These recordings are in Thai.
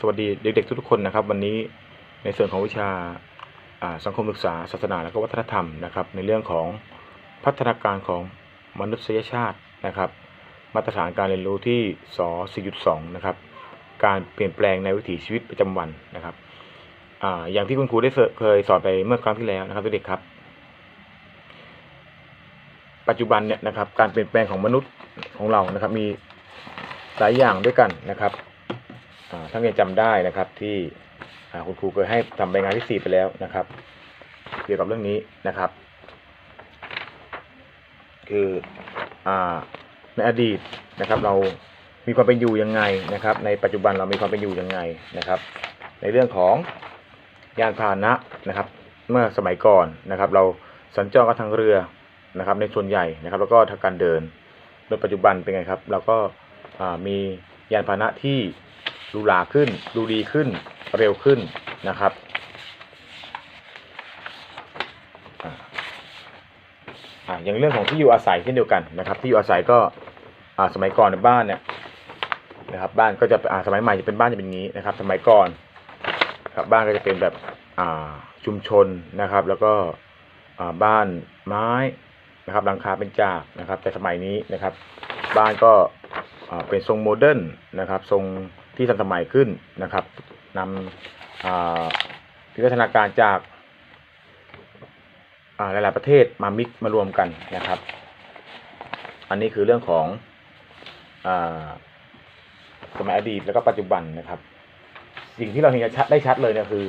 สวัสดีเด็กๆทุกๆคนนะครับ วันนี้ในส่วนของวิชาสังคมศึกษาศาสนาและก็วัฒนธรรมนะครับ ในเรื่องของพัฒนาการของมนุษยชาตินะครับ มาตรฐานการเรียนรู้ที่ส4.2นะครับการเปลี่ยนแปลงในวิถีชีวิตประจำวันนะครับออย่างที่คุณครูได้เสเคยสอนไปเมื่อครั้งที่แล้วนะครับเด็กๆครับ ปัจจุบันเนี่ยนะครับการเปลี่ยนแปลงของมนุษย์ของเรานะครับ มีหลายอย่างด้วยกันนะครับ อ่าถ้ายังจำได้นะครับที่คุณครูเคยให้ทำใบงานที่สี่ไปแล้วนะครับ เกี่ยวกับเรื่องนี้นะครับ คืออในอดีตนะครับ เรามีความเป็นอยู่ยังไงนะครับ ในปัจจุบันเรามีความเป็นอยู่ยังไงนะครับ ในเรื่องของยานพาหนะนะครับ เมื่อสมัยก่อนนะครับ เราสัญจรกันทางเรือนะครับ ในส่วนใหญ่นะครับ แล้วก็ทางการเดินโดยปัจจุบันเป็นไงครับ เราก็ามียานพาหนะที่ ดูหลาขึ้น ดูดีขึ้น เร็วขึ้นนะครับ อ่าอย่างเรื่องของที่อยู่อาศัยเช่นเดียวกันนะครับ ที่อยู่อาศัยก็อ่าสมัยก่อนในบ้านเนี่ยนะครับ บ้านก็จะอ่าสมัยใหม่จะเป็นบ้านจะเป็นอย่างนี้นะครับ สมัยก่อนครับบ้านก็จะเป็นแบบอ่าชุมชนนะครับ แล้วก็อ่าบ้านไม้นะครับหลังคาเป็นจากนะครับ แต่สมัยนี้นะครับ บ้านก็เป็นทรงโมเดิร์นนะครับ ทรง ที่ทันสมัยขึ้นนะครับนำวิวัฒนาการจากหลาย ๆ ประเทศมามิกมารวมกันนะครับ อันนี้คือเรื่องของอสมัยอดีตแล้วก็ปัจจุบันนะครับ สิ่งที่เราเห็นชัดได้ชัดเลยเนี่ยคือ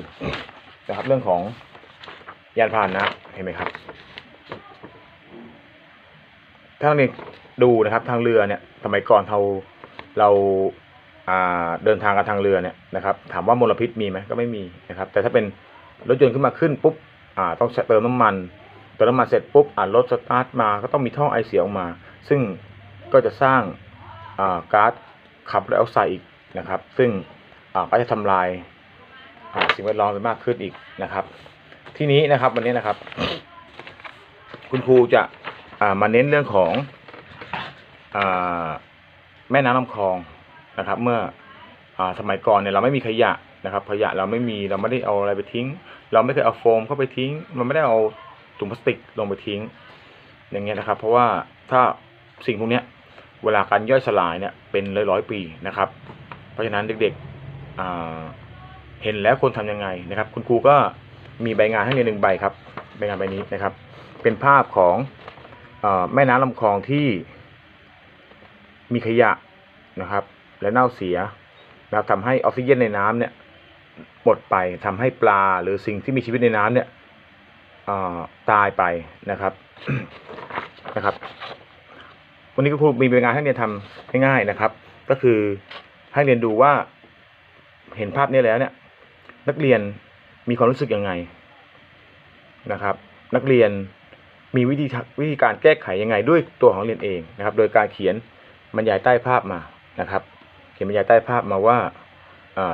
นะครับเรื่องของยานพาหนะเห็นไหมครับถ้าเราเนี่ยดูนะครับทางเรือเนี่ย สมัยก่อนเราเรา เดินทางกันทางเรือเนี่ยนะครับถามว่ามลพิษมีไหมก็ไม่มีนะครับ แต่ถ้าเป็นรถยนต์ขึ้นมาขึ้นปุ๊บต้องเติมน้ำมันเติมน้ำมันเสร็จปุ๊บอ่ารถสตาร์ทมาก็ต้องมีท่อไอเสียออกมา ซึ่งก็จะสร้างก๊าซคาร์บอนไดออกไซด์อีกนะครับ ซึ่งก็จะทำลายาสิ่งแวดล้อมไปมากขึ้นอีกนะครับ ทีนี้นะครับวันนี้นะครับ คุณครูจะามาเน้นเรื่องของอแม่น้ำลำคลอง นะครับ เมื่ออสมัยก่อนเนี่ยเราไม่มีขยะนะครับ ขยะเราไม่มีเราไม่ได้เอาอะไรไปทิ้ง เราไม่เคยเอาโฟมเข้าไปทิ้งเราไม่ได้เอาถุงพลาสติกลงไปทิ้ง อย่างเงี้ยนะครับ เพราะว่าถ้าสิ่งพวกเนี้ยเวลาการย่อยสลายเนี่ยเป็นร้อยร้อยปีนะครับ เพราะฉะนั้นเด็กๆเห็นแล้วควรทำยังไงนะครับ คุณครูก็มีใบงานให้เรียนหนึ่งใบครับใบงานใบนี้นะครับ เป็นภาพของออแม่น้ำลำคลองที่มีขยะนะครับ และเน่าเสียนะครับทำให้ออกซิเจนในน้ำเนี่ยหมดไปทำให้ปลาหรือสิ่งที่มีชีวิตในน้ำเนี่ยตายไปนะครับนะครับ วันนี้ก็ครูมีใบงานให้เรียนทำง่ายๆนะครับ ก็คือให้เรียนดูว่าเห็นภาพนี้แล้วเนี่ย นักเรียนมีความรู้สึกยังไงนะครับ นักเรียนมีวิธีวิธีการแก้ไขยังไงด้วยตัวของเรียนเองนะครับ โดยการเขียนบรรยายใต้ภาพมานะครับ เขียนบรรยายใต้ภาพมาว่า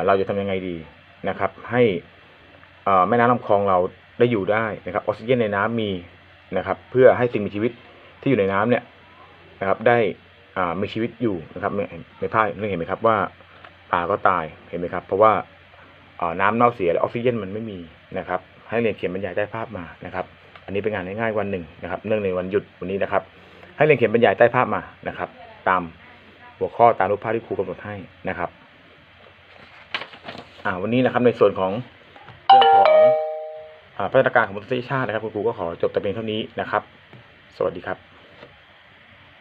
เราจะทำยังไงดีนะครับ ให้แม่น้ำลำคลองเราได้อยู่ได้นะครับออกซิเจนในน้ำมีนะครับ เพื่อให้สิ่งมีชีวิตที่อยู่ในน้ำเนี่ยนะครับ ได้มีชีวิตอยู่นะครับในในภาพนี่เห็นไหมครับว่าปลาก็ตายเห็นไหมครับ เพราะว่าน้ำเน่าเสียและออกซิเจนมันไม่มีนะครับ ให้เรียนเขียนบรรยายใต้ภาพมานะครับ อันนี้เป็นงานง่ายๆวันหนึ่งนะครับ เนื่องในวันหยุดวันนี้นะครับ ให้เรียนเขียนบรรยายใต้ภาพมานะครับ ตาม หัวข้อตามรูปภาพที่ครูกำหนดให้นะครับอ่าวันนี้นะครับในส่วนของเรื่องของอ่าพัฒนาการของมนุษยชาตินะครับ คุณครูก็ขอจบแต่เพียงเท่านี้นะครับ สวัสดีครับ